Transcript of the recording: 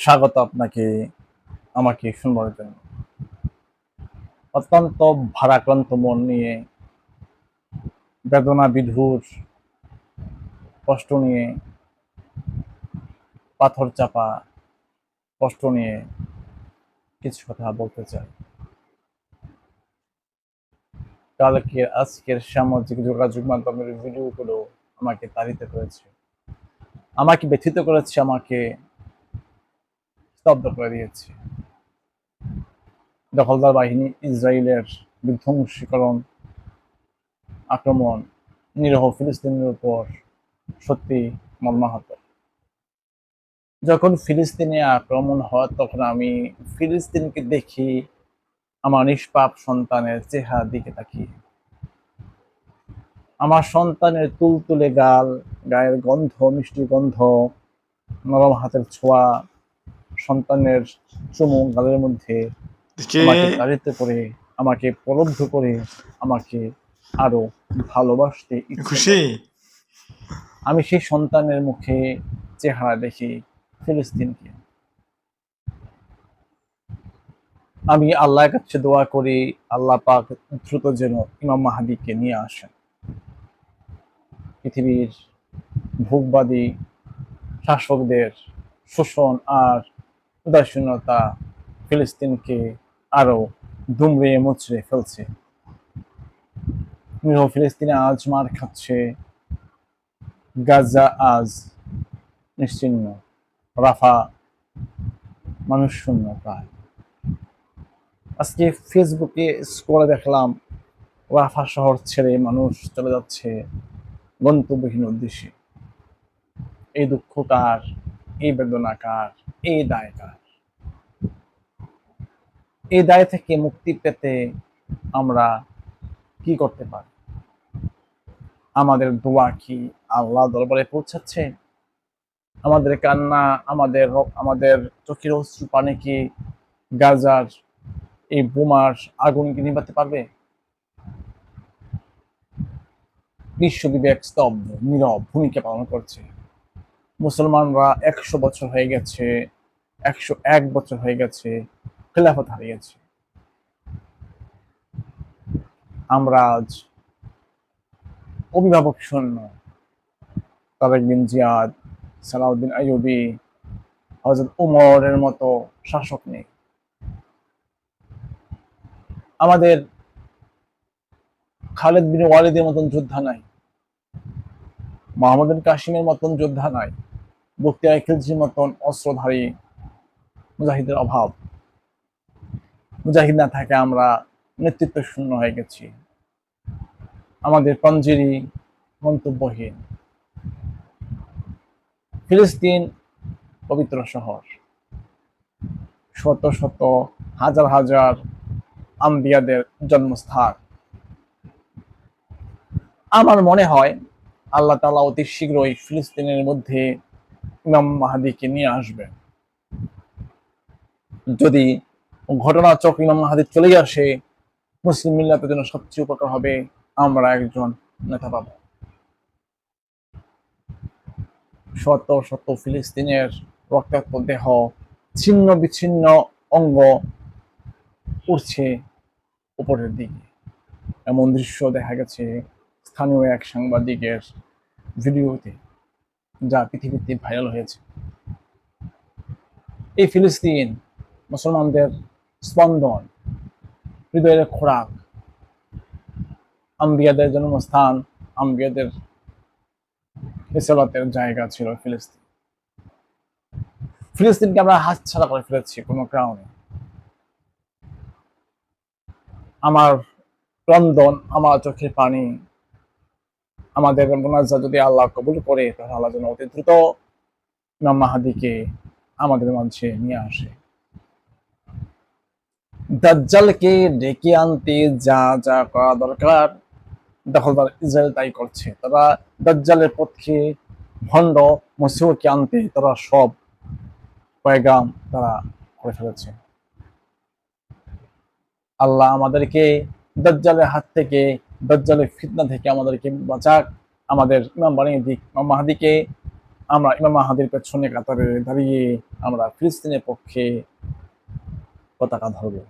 স্বাগত আপনাকে, আমাকে শুনবার জন্য। অত্যন্ত ভারাক্রান্ত মন নিয়ে বেদনা বিধুর কষ্ট নিয়ে, পাথর চাপা কষ্ট নিয়ে কিছু কথা বলতে চাই। কালকে আজকের সামাজিক যোগাযোগ মাধ্যমের ভিডিওগুলো আমাকে তাড়িত করেছে। আমাকে ব্যথিত করেছে, আমাকে স্তব্ধ করে দিয়েছে। দখলদার বাহিনী ইসরায়েলের বিধ্বংসীকরণ, আক্রমণ, নিরহ ফিলিস্তিনের উপর সত্যি মর্মাহত। যখন ফিলিস্তিনে আক্রমণ হয়, তখন আমি ফিলিস্তিনকে দেখি, আমার নিষ্পাপ সন্তানের চেহারা দিকে তাকিয়ে। আমার সন্তানের তুলতুলে গাল, গায়ের গন্ধ, মিষ্টি গন্ধ, নরম হাতের ছোঁয়া সন্তানের চুমু গালের মধ্যে আমাকে করে আমাকে প্রলব্ধ করে আমাকে আরও ভালোবাসতে খুশি? আমি সেই সন্তানের মুখে চেহারা দেখি ফিলিস্তিনকে। আমি আল্লাহর কাছে দোয়া করি আল্লাহ পাক দ্রুত যেন ইমাম মাহাদিকে নিয়ে আসেন। পৃথিবীর ভোগবাদী শাসকদের শোষণ আর উদাসীনতা ফিলিস্তিনকে আরও দুমড়ে মুচড়ে ফেলছে। নিরহ ফিলিস্তিনে আজ মার খাচ্ছে। গাজা আজ নিশ্চিহ্ন রাফা মানুষ শূন্য প্রায়। আজকে ফেসবুকে স্কোরে দেখলাম, রাফা শহর ছেড়ে মানুষ চলে যাচ্ছে গন্তব্যহীন উদ্দেশ্যে। এই দুঃখ কার? এই বেদনা কার? এই দায় কার এই দায় থেকে মুক্তি পেতে আমরা কি করতে পারি? আমাদের দোয়া কি আল্লাহ দরবারে পৌঁছাচ্ছে? আমাদের কান্না, আমাদের আমাদের চোখের অশ্রু পানি কি গাজার এই বোমার আগুন কি নিভাতে পারবে? বিশ্ব বিবেক স্তব্ধ, নীরব ভূমিকা পালন করছে। মুসলমানরা একশো বছর হয়ে গেছে, একশো এক বছর হয়ে গেছে, খেলাফত হারিয়েছে। আমরা আজ অভিভাবক শূন্য তারেক বিন জিয়াদ, সালাউদ্দিন আইয়ুবি হজরত উমরের মতো শাসক নেই। আমাদের খালেদ বিন ওয়ালিদের মতন যোদ্ধা নাই মোহাম্মদ কাশিমের মতন যোদ্ধা নাই। বক্তিয়ার খিলজির মতন অস্ত্রধারী মুজাহিদের অভাব। মুজাহিদ না থাকে আমরা নেতৃত্ব শূন্য হয়ে গেছি। আমাদের পঞ্জেরি মন্তব্যহীন। ফিলিস্তিন পবিত্র শহর। শত শত হাজার হাজার আম্বিয়াদের জন্মস্থান। আমার মনে হয় আল্লাহ তালা অতি শীঘ্রই ফিলিস্তিনের মধ্যে ইমাম মাহাদিকে নিয়ে আসবেন যদি ঘটনা চক ইমাম মাহাদি চলে আসে, মুসলিম মিল্লাতের জন্য সবচেয়ে উপকার হবে আমরা একজন নেতা পাব। শত শত ফিলিস্তিনের রক্তাক্ত দেহ ছিন্ন বিচ্ছিন্ন অঙ্গ উঠছে উপরের দিকে। এমন দৃশ্য দেখা গেছে স্থানীয় এক সাংবাদিকের ভিডিওতে। যা পৃথিবীতে ভাইরাল হয়েছে। এই ফিলিস্তিন মুসলমানদের স্পন্দন, হৃদয়ের খোরাক, আম্বিয়াদের জন্মস্থান, আম্বিয়াদের রিসালাতের জায়গা ছিল ফিলিস্তিন। ফিলিস্তিনকে আমরা হাতছাড়া করে ফেলেছি কোনো কারণে। আমার ক্রন্দন, আমার চোখের পানি আমাদের মোনাজা যদি আল্লাহ কবুল করে, তাহলে আল্লাহ যেন অতি দ্রুত ইমাম মাহাদিকে আমাদের মাঝে নিয়ে আসে। দাজ্জালকে ডেকে আনতে যা যা করা দরকার, দখলদার ইসরায়েল তাই করছে। তারা দাজ্জালের পক্ষে ভণ্ড, মসিহকে আনতে তারা সব পয়গাম তারা করে ফেলেছে। আল্লাহ আমাদেরকে দাজ্জালের হাত থেকে দাজ্জালের ফিতনা থেকে আমাদেরকে বাঁচাক। আমাদের ইমাম বানিয়ে দিক। ইমাম মাহাদিকে আমরা, ইমাম মাহাদির পেছনে কাতারে দাঁড়িয়ে আমরা ফিলিস্তিনের পক্ষে পতাকা ধরবো।